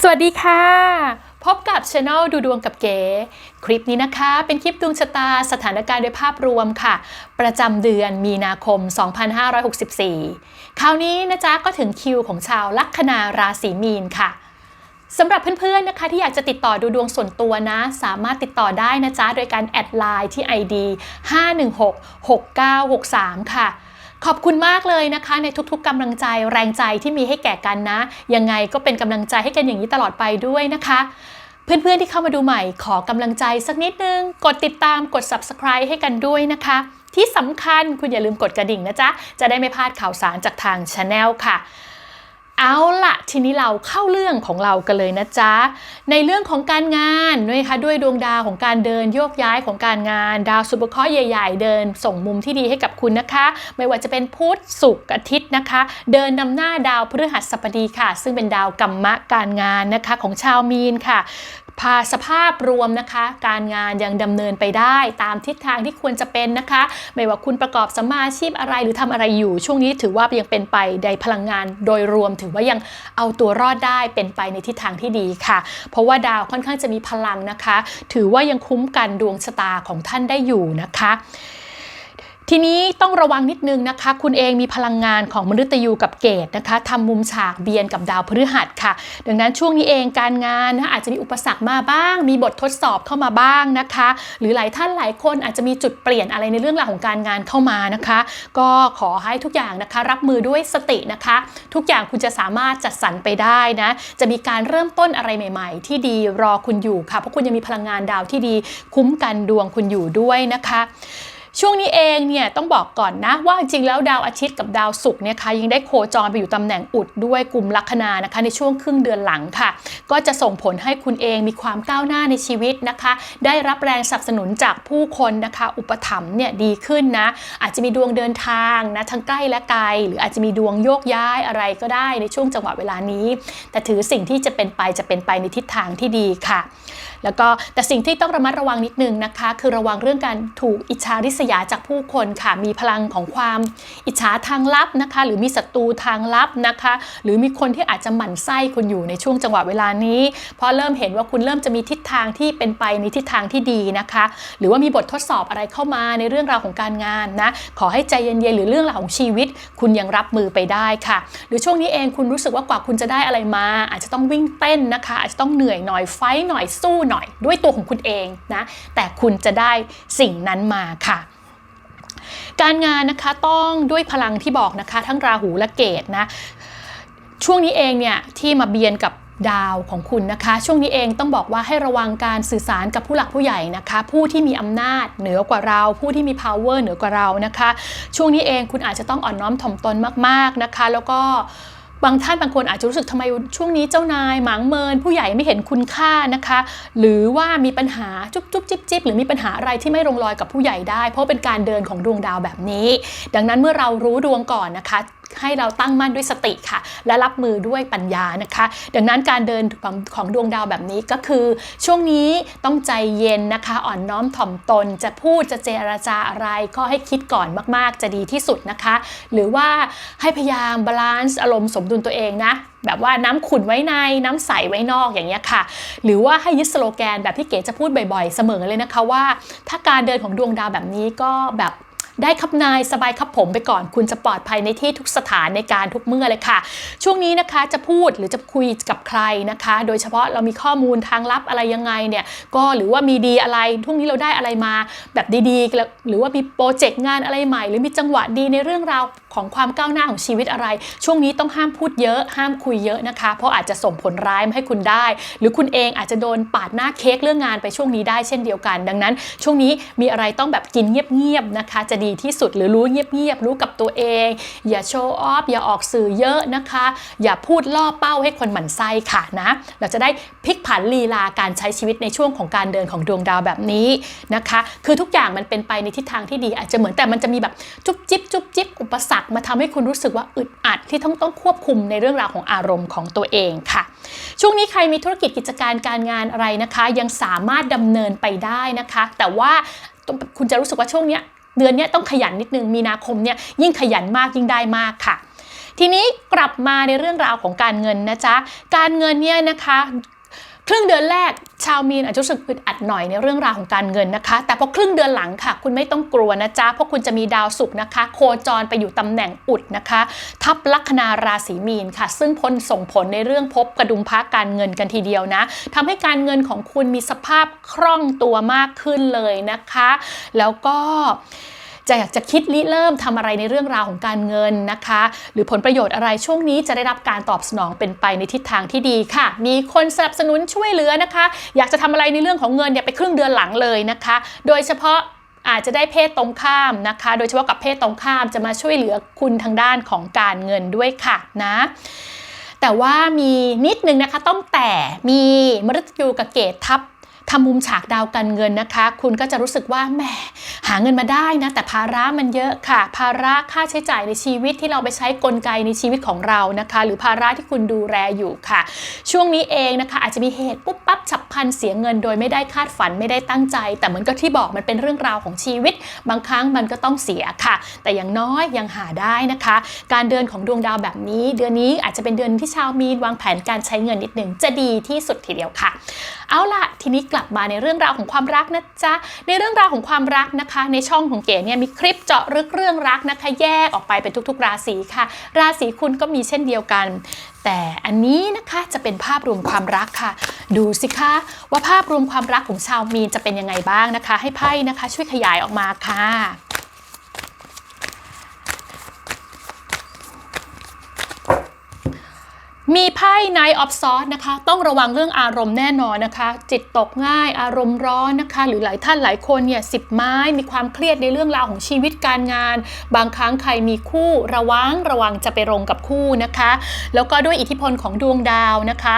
สวัสดีค่ะ พบกับช anel ดูดวงกับเก๋ คลิปนี้นะคะ เป็นคลิปดวงชะตาสถานการณ์โดยภาพรวมค่ะ ประจำเดือนมีนาคม 2564 คราวนี้นะจ๊ะก็ถึงคิวของชาวลัคนาราศีมีนค่ะสำหรับเพื่อนๆ นะคะที่อยากจะติดต่อดูดวงส่วนตัวนะ สามารถติดต่อได้นะจ๊ะ โดยการแอดไลน์ที่ ID 5166963 ค่ะ ขอบคุณมากเลยนะคะ ในทุกๆกำลังใจแรงใจที่มีให้แก่กันนะ ยังไงก็เป็นกำลังใจให้กันอย่างนี้ตลอดไปด้วยนะคะเพื่อนๆที่เข้ามาดูใหม่ขอกำลังใจสักนิดนึง กดติดตามกด subscribe ให้กันด้วยนะคะ ที่สำคัญคุณอย่าลืมกดกระดิ่งนะจ๊ะ จะได้ไม่พลาดข่าวสารจากทางช anel ค่ะ เอาละทีนี้เราเข้าเรื่องของเรากันเลยนะจ๊ะ ในเรื่องของการงานนะคะด้วยดวงดาวของการเดินโยกย้ายของการงาน ดาวสุภเคราะห์ใหญ่ ๆ เดินส่งมุมที่ดีให้กับคุณนะคะ ไม่ว่าจะเป็นพุธศุกร์อาทิตย์นะคะ เดินนำหน้าดาวพฤหัสบดีค่ะ ซึ่งเป็นดาวกรรมะการงานนะคะของชาวมีนค่ะ พาสภาพรวมนะคะ การงานยังดำเนินไปได้ตามทิศทางที่ควรจะเป็นนะคะ ไม่ว่าคุณประกอบสมาชีพอะไรหรือทำอะไรอยู่ ช่วงนี้ถือว่ายังเป็นไปในพลังงานโดยรวม ถือว่ายังเอาตัวรอดได้เป็นไปในทิศทางที่ดีค่ะ เพราะว่าดาวค่อนข้างจะมีพลังนะคะ ถือว่ายังคุ้มกันดวงชะตาของท่านได้อยู่นะคะ ทีนี้ต้องระวังนิดนึงนะคะ คุณเองมีพลังงานของมฤตยูกับเกตนะคะทำมุมฉากเบียนกับดาวพฤหัสค่ะ ดังนั้นช่วงนี้เองการงานนะอาจจะมีอุปสรรคมาบ้าง มีบททดสอบเข้ามาบ้างนะคะ หรือหลายท่านหลายคนอาจจะมีจุดเปลี่ยนอะไรในเรื่องราวของการงานเข้ามานะคะ ก็ขอให้ทุกอย่างนะคะ รับมือด้วยสตินะคะ ทุกอย่างคุณจะสามารถจัดสรรไปได้นะ จะมีการเริ่มต้นอะไรใหม่ ๆ ที่ดีรอคุณอยู่ค่ะเพราะคุณยังมีพลังงานดาวที่ดีคุ้มกันดวงคุณอยู่ด้วยนะคะ ช่วงนี้เองเนี่ยต้องบอกก่อนนะว่าจริงแล้วดาวอาทิตย์กับดาวศุกร์เนี่ยค่ะยังได้โคจรไปอยู่ตำแหน่งอุดด้วยกลุ่มลัคนานะคะในช่วงครึ่งเดือนหลังค่ะ ก็จะส่งผลให้คุณเองมีความก้าวหน้าในชีวิตนะคะ ได้รับแรงสนับสนุนจากผู้คนนะคะ อุปถัมภ์เนี่ยดีขึ้นนะอาจจะมีดวงเดินทางนะทั้งใกล้และไกล หรืออาจจะมีดวงโยกย้ายอะไรก็ได้ในช่วงจังหวะเวลานี้ แต่ถือสิ่งที่จะเป็นไปจะเป็นไปในทิศทางที่ดีค่ะ แล้วก็แต่สิ่งที่ต้องระมัดระวังนิดนึงนะคะ คือระวังเรื่องการถูกอิจฉาริษยาจากผู้คนค่ะ มีพลังของความอิจฉาทางลับนะคะ หรือมีศัตรูทางลับนะคะ หรือมีคนที่อาจจะหมั่นไส้คุณอยู่ในช่วงจังหวะเวลานี้ เพราะเริ่มเห็นว่าคุณเริ่มจะมีทิศทางที่เป็นไปในทิศทางที่ดีนะคะ หรือว่ามีบททดสอบอะไรเข้ามาในเรื่องราวของการงานนะ ขอให้ใจเย็นๆหรือเรื่องราวของชีวิต คุณยังรับมือไปได้ค่ะ หรือช่วงนี้เองคุณรู้สึกว่ากว่าคุณจะได้อะไรมา อาจจะต้องวิ่งเต้นนะคะ อาจจะต้องเหนื่อยหน่อยไฟหน่อยสู้หน่อยด้วยตัวของคุณเองนะแต่คุณจะได้สิ่งนั้นมาค่ะการงานนะคะต้องด้วยพลังที่บอกนะคะ ทั้งราหูและเกตนะช่วงนี้เองเนี่ยที่มาเบียนกับดาวของคุณนะคะ ช่วงนี้เองต้องบอกว่าให้ระวังการสื่อสารกับผู้หลักผู้ใหญ่นะคะ ผู้ที่มีอำนาจเหนือกว่าเรา ผู้ที่มี power เหนือกว่าเรานะคะ ช่วงนี้เองคุณอาจจะต้องอ่อนน้อมถ่อมตนมากๆนะคะ แล้วก็ บางท่านบางคนอาจจะรู้สึกทำไมช่วงนี้เจ้านายหมางเมิน ผู้ใหญ่ไม่เห็นคุณค่านะคะ หรือว่ามีปัญหาจุ๊บจุ๊บจิ๊บจิ๊บหรือมีปัญหาอะไรที่ไม่ลงรอยกับผู้ใหญ่ได้ เพราะเป็นการเดินของดวงดาวแบบนี้ ดังนั้นเมื่อเรารู้ดวงก่อนนะคะให้เราตั้งมั่นด้วยสติค่ะ และรับมือด้วยปัญญานะคะ ดังนั้นการเดินของของดวงดาวแบบนี้ก็คือ ช่วงนี้ต้องใจเย็นนะคะ อ่อนน้อมถ่อมตน จะพูดจะเจรจาอะไร ก็ให้คิดก่อนมากๆ จะดีที่สุดนะคะ หรือว่าให้พยายามบาลานซ์อารมณ์สมดุลตัวเองนะแบบว่าน้ำขุ่นไว้ในน้ำใสไว้นอกอย่างเงี้ยค่ะ หรือว่าให้ยึดสโลแกนแบบที่เก๋จะพูดบ่อยๆ เสมอเลยนะคะว่า ถ้าการเดินของดวงดาวแบบนี้ก็แบบ ได้ครับนายสบายครับผมไปก่อน คุณจะปลอดภัยในที่ทุกสถานในการทุกเมื่อเลยค่ะ ช่วงนี้นะคะจะพูดหรือจะคุยกับใครนะคะ โดยเฉพาะเรามีข้อมูลทางลับอะไรยังไงเนี่ยก็หรือว่ามีดีอะไรทุกนี้เราได้อะไรมาแบบดีๆ หรือว่ามีโปรเจกต์งานอะไรใหม่ หรือมีจังหวะดีในเรื่องราว ของความก้าวหน้าของชีวิตอะไร ช่วงนี้ต้องห้ามพูดเยอะ ห้ามคุยเยอะนะคะ เพราะอาจจะส่งผลร้ายมาให้คุณได้ หรือคุณเองอาจจะโดนปาดหน้าเค้กเรื่องงานไปช่วงนี้ได้เช่นเดียวกัน ดังนั้น ช่วงนี้มีอะไรต้องแบบกินเงียบๆนะคะ จะดีที่สุดหรือรู้เงียบๆรู้กับตัวเอง อย่าโชว์ออฟอย่าออกสื่อเยอะนะคะ อย่าพูดล่อเป้าให้คนหมั่นไส้ค่ะนะเราจะได้พลิกผันลีลาการใช้ชีวิตในช่วงของการเดินของดวงดาวแบบนี้นะคะ คือทุกอย่างมันเป็นไปในทิศทางที่ดีอาจจะเหมือนแต่มันจะมีแบบจุ๊บจิ๊บจุ๊บจิ๊บอุปสรรคมาทำให้คุณรู้สึกว่าอึดอัดที่ต้องต้องควบคุมในเรื่องราวของอารมณ์ของตัวเองค่ะ ช่วงนี้ใครมีธุรกิจกิจการการงานอะไรนะคะ ยังสามารถดำเนินไปได้นะคะ แต่ว่าคุณจะรู้สึกว่าช่วงนี้เดือนนี้ต้องขยันนิดนึงมีนาคมเนี่ยยิ่งขยันมากยิ่งได้มากค่ะทีนี้กลับมาในเรื่องราวของการเงินนะจ๊ะ การเงินเนี่ยนะคะ ครึ่งเดือนแรกชาวมีนอาจจะรู้สึกอึดอัดหน่อยในเรื่องราวของการเงินนะคะ แต่พอครึ่งเดือนหลังค่ะ คุณไม่ต้องกลัวนะจ๊ะ เพราะคุณจะมีดาวศุกร์นะคะ โคจรไปอยู่ตำแหน่งอุดนะคะ ทับลัคนาราศีมีนค่ะ ซึ่งพ้นส่งผลในเรื่องพบกระดุมพระการเงินกันทีเดียวนะทำให้การเงินของคุณมีสภาพคล่องตัวมากขึ้นเลยนะคะ แล้วก็ จะอยากจะคิดริเริ่มทำอะไรในเรื่องราวของการเงินนะคะ หรือผลประโยชน์อะไรช่วงนี้จะได้รับการตอบสนองเป็นไปในทิศทางที่ดีค่ะ มีคนสนับสนุนช่วยเหลือนะคะ อยากจะทำอะไรในเรื่องของเงินเนี่ยไปครึ่งเดือนหลังเลยนะคะ โดยเฉพาะอาจจะได้เพศตรงข้ามนะคะ โดยเฉพาะกับเพศตรงข้ามจะมาช่วยเหลือคุณทางด้านของการเงินด้วยค่ะนะแต่ว่ามีนิดนึงนะคะต้องแต่มีมฤตยูกับเกตทับทำมุมฉากดาวการเงินนะคะ คุณก็จะรู้สึกว่าแหม หาเงินมาได้นะแต่ภาระมันเยอะค่ะ ภาระค่าใช้จ่ายในชีวิตที่เราไปใช้กลไกในชีวิตของเรานะคะ หรือภาระที่คุณดูแลอยู่ค่ะ ช่วงนี้เองนะคะ อาจจะมีเหตุปุ๊บปั๊บฉับพลันเสียเงินโดยไม่ได้คาดฝันไม่ได้ตั้งใจ แต่เหมือนกับที่บอกมันเป็นเรื่องราวของชีวิต บางครั้งมันก็ต้องเสียค่ะ แต่อย่างน้อยยังหาได้นะคะ การเดินของดวงดาวแบบนี้ เดือนนี้อาจจะเป็นเดือนที่ชาวมีนวางแผนการใช้เงินนิดหนึ่งจะดีที่สุดทีเดียวค่ะเอาล่ะทีนี้กลับมาในเรื่องราวของความรักนะจ๊ะในเรื่องราวของความรักนะคะ ในช่องของเก๋เนี่ยมีคลิปเจาะลึกเรื่องรักนะคะ แยกออกไปเป็นทุกๆ ราศีค่ะ ราศีคุณก็มีเช่นเดียวกัน แต่อันนี้นะคะจะเป็นภาพรวมความรักค่ะ ดูสิคะว่าภาพรวมความรักของชาวมีนจะเป็นยังไงบ้างนะคะ ให้ไพ่นะคะ ช่วยขยายออกมาค่ะ มีไพ่ Knight of Swords นะคะ ต้องระวังเรื่องอารมณ์แน่นอนนะคะ จิตตกง่ายอารมณ์ร้อนนะคะ หรือหลายท่านหลายคนเนี่ยสิบไม้มีความเครียดในเรื่องราวของชีวิตการงาน บางครั้งใครมีคู่ระวังระวังจะไปรงกับคู่นะคะ แล้วก็ด้วยอิทธิพลของดวงดาวนะคะ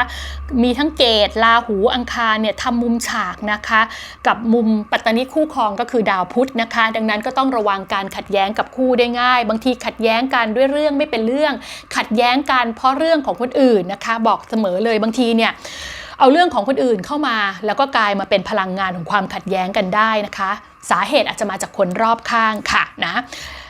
มีทั้งเกตราหูอังคารเนี่ยทำมุมฉากนะคะ กับมุมปัตตานีคู่ครองก็คือดาวพุธนะคะ ดังนั้นก็ต้องระวังการขัดแย้งกับคู่ได้ง่าย บางทีขัดแย้งกันด้วยเรื่องไม่เป็นเรื่อง ขัดแย้งกันเพราะเรื่องของคนอื่นนะคะ บอกเสมอเลยบางทีเนี่ยเอาเรื่องของคนอื่นเข้ามา แล้วก็กลายมาเป็นพลังงานของความขัดแย้งกันได้นะคะ สาเหตุอาจจะมาจากคนรอบข้างค่ะนะ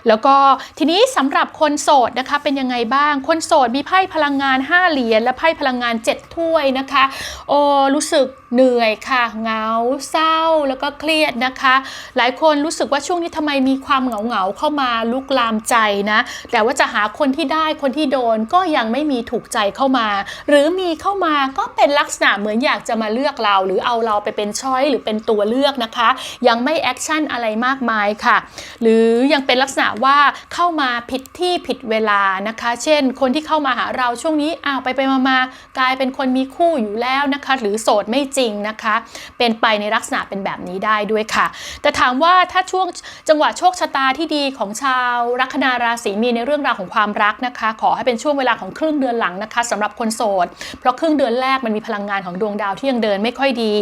แล้วก็ทีนี้สำหรับคนโสดนะคะเป็นยังไงบ้าง คนโสดมีไพ่พลังงาน 5 เหรียญและไพ่พลังงาน 7 ถ้วยนะคะโอ้รู้สึกเหนื่อยค่ะเหงาเศร้าแล้วก็เครียดนะคะ หลายคนรู้สึกว่าช่วงนี้ทำไมมีความเหงาเหงาเข้ามาลุกลามใจนะแต่ว่าจะหาคนที่ได้คนที่โดนก็ยังไม่มีถูกใจเข้ามา หรือมีเข้ามาก็เป็นลักษณะเหมือนอยากจะมาเลือกเรา หรือเอาเราไปเป็นช้อยหรือเป็นตัวเลือกนะคะ ยังไม่แอคชั่นอะไรมากมายค่ะ หรือยังเป็นลักษณะว่าเข้ามาผิดที่ผิดเวลานะคะ เช่น คนที่เข้ามาหาเราช่วงนี้อ้าวไปไปมามากลายเป็นคนมีคู่อยู่แล้วนะคะ หรือโสดไม่จริงนะคะ เป็นไปในลักษณะเป็นแบบนี้ได้ด้วยค่ะ แต่ถามว่าถ้าช่วงจังหวะโชคชะตาที่ดีของชาว ลัคนาราศีมีในเรื่องราวของความรักนะคะ ขอให้เป็นช่วงเวลาของครึ่งเดือนหลังนะคะสำหรับคนโสด เพราะครึ่งเดือนแรกมันมีพลังงานของดวงดาวที่ยังเดินไม่ค่อยดี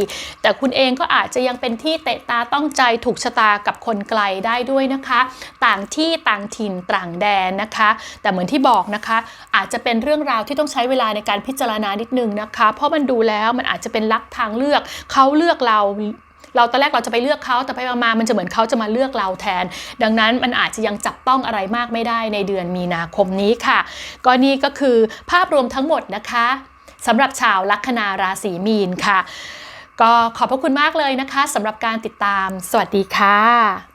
แต่คุณเองก็อาจจะยังเป็นที่เตะตาต้องใจถูกชะตากับคนไกลได้ด้วยนะคะ ต่างที่ต่างถิ่นต่างแดนนะคะ แต่เหมือนที่บอกนะคะ อาจจะเป็นเรื่องราวที่ต้องใช้เวลาในการพิจารณานิดนึงนะคะ เพราะมันดูแล้วมันอาจจะเป็นลักทางเลือกเขาเลือกเราเราตอนแรกเราจะไปเลือกเขาแต่ไปมาๆมันจะเหมือนเขาจะมาเลือกเราแทน ดังนั้นมันอาจจะยังจับต้องอะไรมากไม่ได้ในเดือนมีนาคมนี้ค่ะ ก็นี่ก็คือภาพรวมทั้งหมดนะคะสำหรับชาวลัคนาราศีมีนค่ะ ก็ขอบพระคุณมากเลยนะคะสำหรับการติดตาม สวัสดีค่ะ